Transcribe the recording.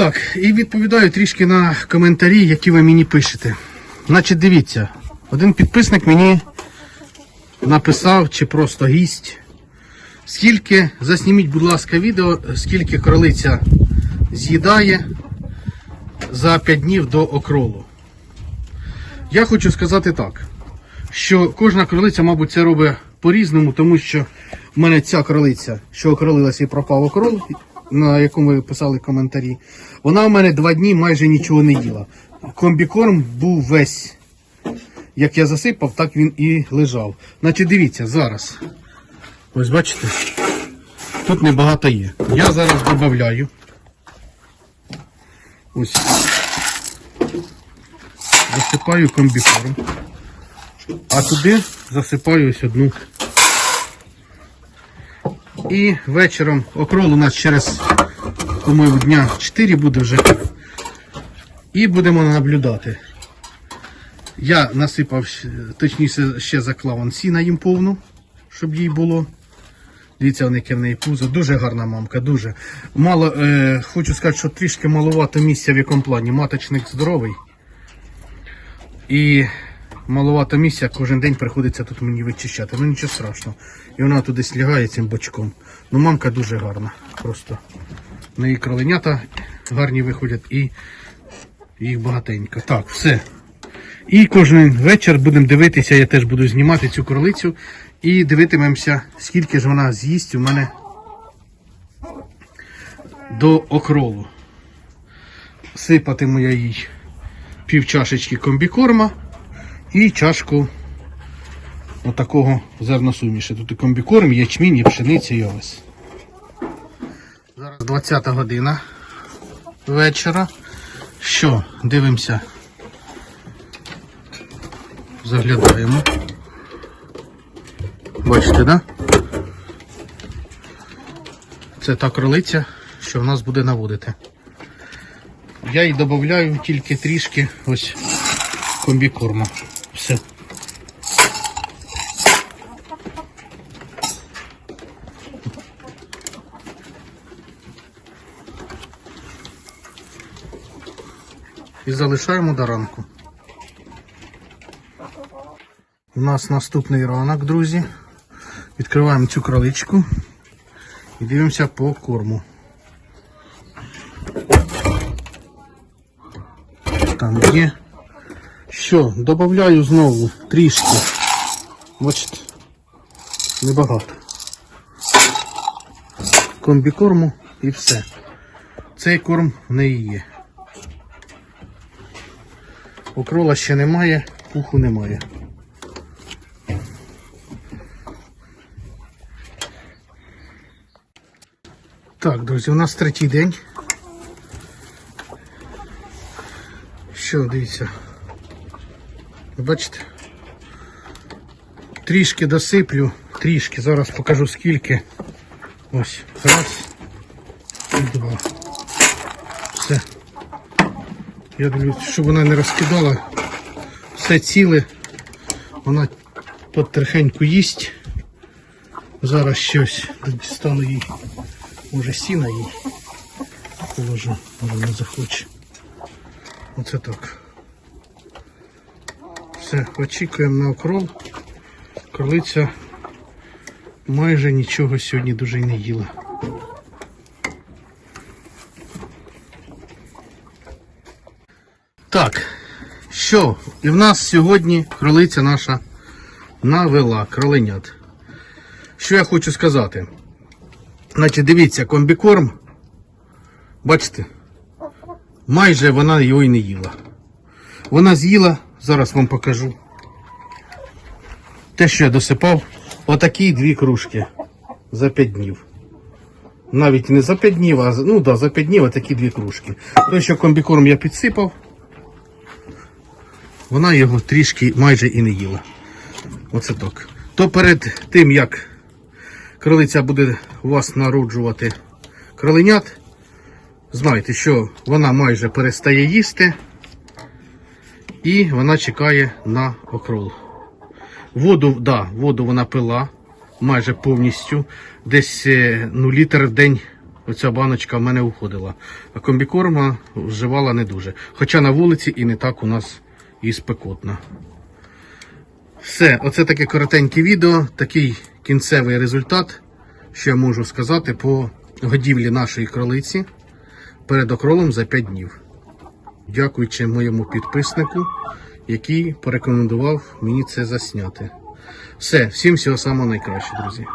Так, і відповідаю трішки на коментарі, які ви мені пишете. Значить, дивіться, один підписник мені написав, чи просто гість. Скільки, засніміть, будь ласка, відео, скільки кролиця з'їдає за 5 днів до окролу. Я хочу сказати так, що кожна кролиця, мабуть, це робить по-різному, тому що в мене ця кролиця, що окролилася і пропав окрол, на якому ви писали коментарі, вона в мене два дні майже нічого не їла. Комбікорм був весь. Як я засипав, так він і лежав. Значить, дивіться, зараз. Ось бачите, тут небагато є. Я зараз додаю. Ось. Засипаю комбікорм. А туди засипаю ось одну. І вечором окрол у нас через, по-моєму, дня 4 буде вже. І будемо наблюдати. Я насипав, точніше, ще заклав сіна їм повну, щоб їй було. Дивіться, вони в неї пузо. Дуже гарна мамка, дуже. Мало, е, хочу сказати, що трішки маловато місця в якому плані. Маточник здоровий. І маловато місця, кожен день приходиться тут мені вичищати. Ну нічого страшного. І вона туди слягає цим бочком. Ну мамка дуже гарна. Просто. В неї кроленята гарні виходять і їх багатенько. Так, все. І кожен вечір будемо дивитися, я теж буду знімати цю кролицю і дивитимемося, скільки ж вона з'їсть у мене до окролу. Сипатиму я їй пів чашечки комбікорма і чашку отакого зерносуміші. Тут і комбікорм, ячмінь, і пшениця, і овес. Зараз 20 година вечора. Що, дивимося. Заглядаємо. Бачите, да? Це та кролиця, що в нас буде наводити. Я їй додаю тільки трішки ось комбікорму. Все. І залишаємо до ранку. У нас наступний ранок, друзі. Відкриваємо цю кроличку і дивимося по корму. Там є. Що, додаю знову трішки. Бачите, небагато. Комбікорму і все. Цей корм в неї є. Окрола ще немає, пуху немає. Так, друзі, у нас третій день. Що, дивіться. Бачите? Трішки досиплю, трішки, зараз покажу скільки. Ось, раз і два. Все. Я дивлюсь, щоб вона не розкидала. Все ціле. Вона потрохеньку їсть. Зараз щось дістану їй. Може сіна їй положу, може не захоче. Оце так. Все, очікуємо на окрол. Кролиця майже нічого сьогодні дуже й не їла. Так, що? І в нас сьогодні кролиця наша навела кроленят. Що я хочу сказати? Значить, дивіться, комбікорм. Бачите? Майже вона його і не їла. Вона з'їла, зараз вам покажу. Те, що я досипав, отакі дві кружки за 5 днів. Навіть не за 5 днів, а ну да, за 5 днів отакі дві кружки. Той, що комбікорм я підсипав, вона його трішки майже і не їла. Оце так. То перед тим, як кролиця буде у вас народжувати кроленят, знайте, що вона майже перестає їсти і вона чекає на окрол. Воду, да, воду вона пила майже повністю. Десь е, ну, літр в день оця баночка в мене уходила. А комбікорма вживала не дуже. Хоча на вулиці і не так у нас і спекотно. Все, оце таке коротеньке відео, такий кінцевий результат, що я можу сказати по годівлі нашої кролиці перед окролом за 5 днів. Дякуючи моєму підписнику, який порекомендував мені це засняти. Все, всім всього самого найкраще, друзі.